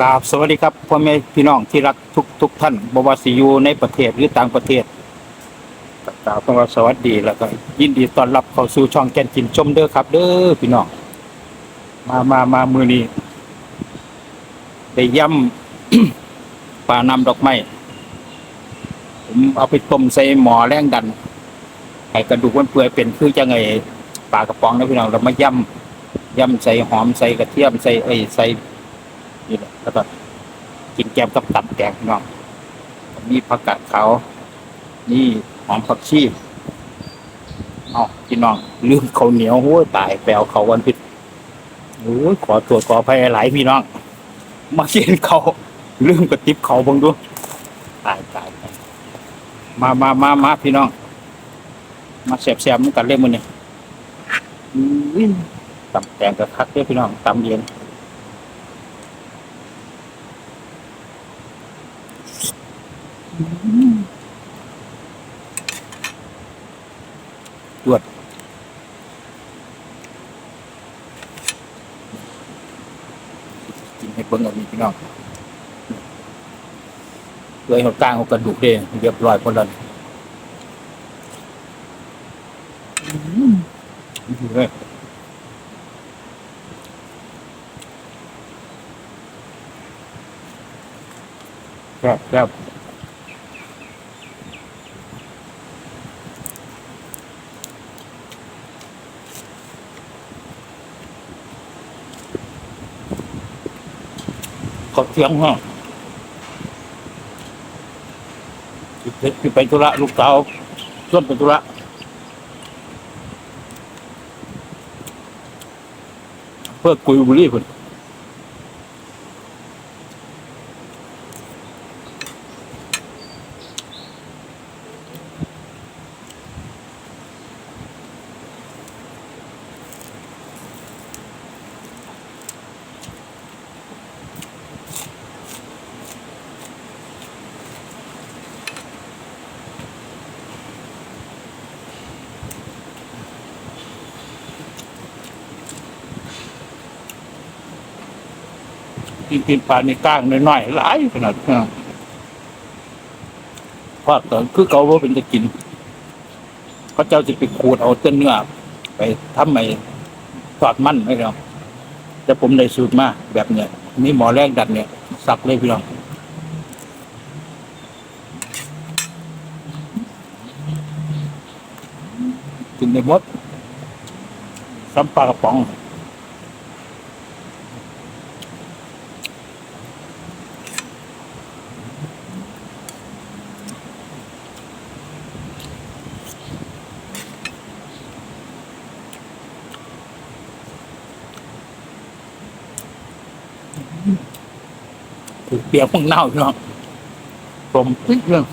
กราบสวัสดีครับพ่อแม่พี่น้องที่รักทุกทุกท่านบวาสิอยู่ในประเทศหรือต่างประเทศกราบคำว่าสวัสดีแล้วก็ยินดีต้อนรับเข้าสู่ช่องแกนกินชมเด้อครับ เด้อพี่น้องมามามามือนี้ได้ย่ำปลานำดอกไม้ผมเอาไปต้มใส่หมอแรงดันให้กระดูกมันเปื่อยเป็นคือจังไงปลากระป๋องนะพี่น้องเรามาย่ำย่ำใส่หอมใส่กระเทียมใส่ไอใส่ นี่แหละแล้วก็กินแกมกับตับแกงน้องมีผักกาดขาวนี่หอมผักชีเอาพี่น้องลืมข้าวเหนียวโอ้ยตายแปลวเขาวันผิดโอ้ยขอตรวจขอภัยหลายพี่น้อง มากินเขาลืมกระติบเขาเบังดูตายตายมามามามาพี่น้อง มาแสบๆมันกันเล่มมันเนี่อื้อตำแตงกับคักเด้พี่น้องตำเย็น ตรวจกินให้เบิ่งเอานี่พี่น้องเลยหัวกลางหัวกระดูกเด้เรียบร้อยหมดแล้วอืมดีเลยครับครับ ขาเสียงฮะคือไปธุระลูกสาวชวนไปธุระเพื่อกุยบุรีคน กินกินปลาในก้างน้อยๆหลายขนาดนั้นเพราะตอนคือเขาว่าเป็นจะกินเขาเจ้าจะไปขูดเอาเต้นเนื้อไปทำไมทอดมันไม่เอาแต่ผมได้สูตรมาแบบเนี้ยนี่หมอแรกดัดเนี่ย สักเลยพี่น้องกินได้หมดซ้ำปลากระป๋อง เปียกมึงเน่าพี่น้องผมเรื่อง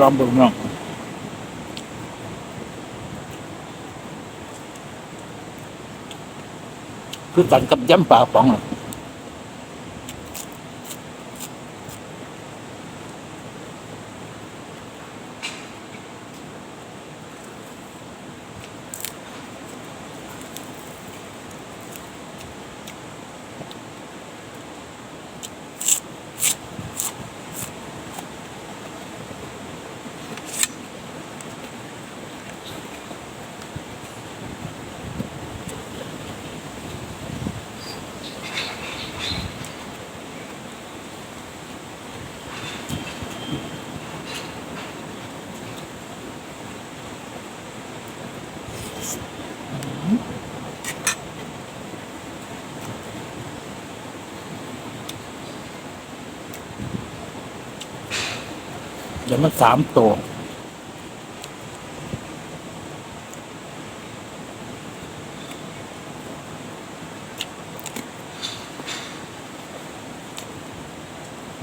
รอมเบึงน้องคือกันกับย้ำปลาป๋องอะ มันสามตัว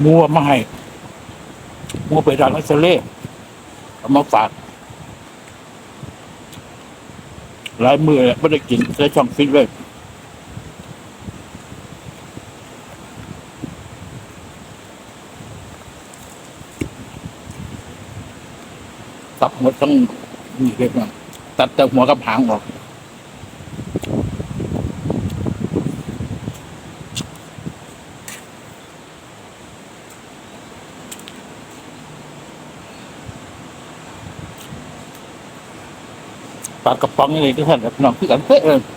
มัวมาให้มัวไปร้านอัสเล่เอามาฝากหลายมือไม่ได้กินได้ช่องฟิตไว้ ตับหมดทั้งนี่เรียกว่าตัดแต่หัวกับหางออกปลากระป๋องนี่เลยทุกท่านน้องคือกันเป๊ะเลยโอ้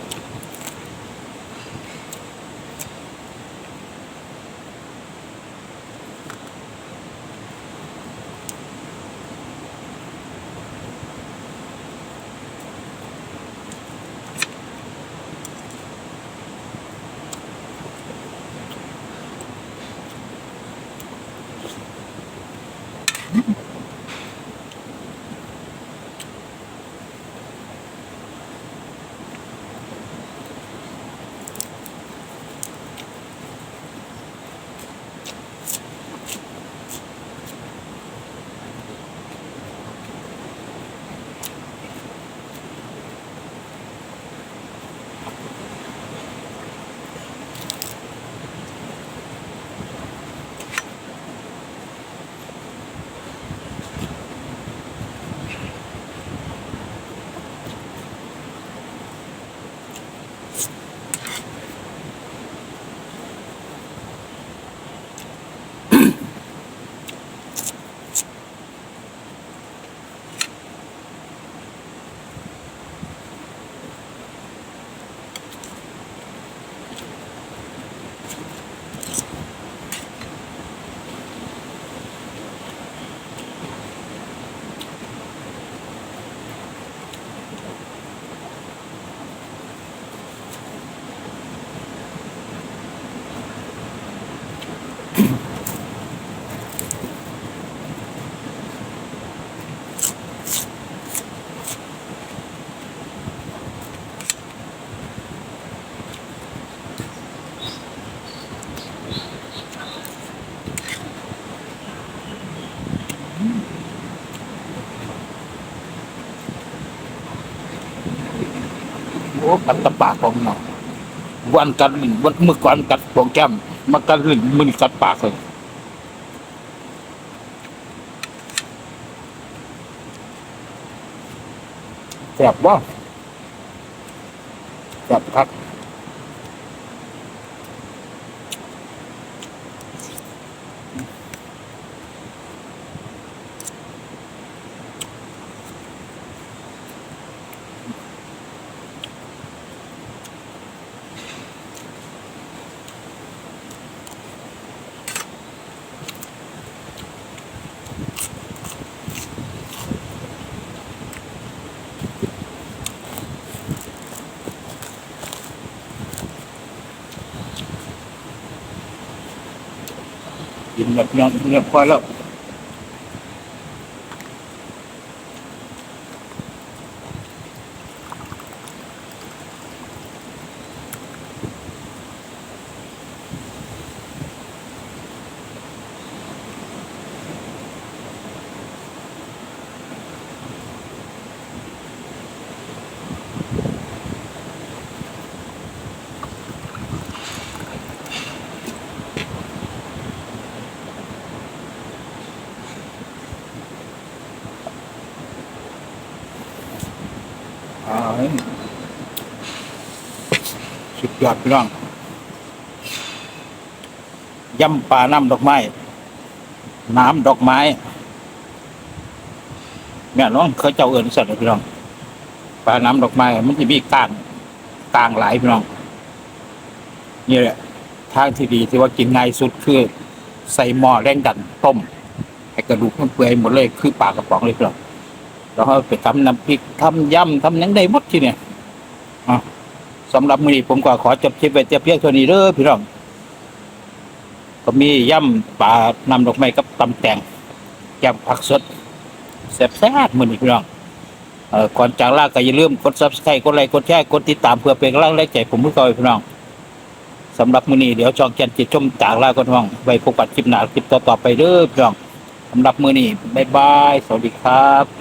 กัดตะปากของน้องวันกันหนึ่งวันเมื่อก่อนกัดปองแก้มมากัดหนึ่งมันกัดปากเลยแสบว่าแสบครับ กินแบบยังเงียบพอแล้ว อ่า สุดยอดพี่น้องยำปลาน้ำดอกไม้ น้ำดอกไม้ แม่น้องเขาเจ้าเอิญสัตว์พี่น้องปลาน้ำดอกไม้ มันจะมีกลางกลางหลายพี่น้องนี่แหละทางที่ดีที่ว่ากินง่ายสุดคือ ใส่หม้อแรงดันต้มให้กระดูกมันเปื่อยหมดเลยคือปลากระป๋องเลยพี่น้องแล้วก็ไปทำน้ำพริกทำยำทำยังได้หมดที่เนี่ย สำหรับมื้อนี้ผมก็ขอจบคลิปไว้แต่เพียงเท่านี้เด้อพี่น้องก็มีย่ำปลานำดอกไม้กับตำแตงยำผักสดแซ่บๆมื้อนี้พี่น้องเอ่อก่อนจากลาก็อย่าลืมกด Subscribe กดไลค์กดแชร์กดติดตามเพื่อเป็นกำลังแรงใจผมเพื่อเก่าให้พี่น้องสำหรับมื้อนี้เดี๋ยวจองแกนจิตชมจากลากันห้องไว้พบกันคลิปหน้าคลิปต่อๆไปเด้อพี่น้องสำหรับมื้อนี้บ๊ายบายสวัสดีครับ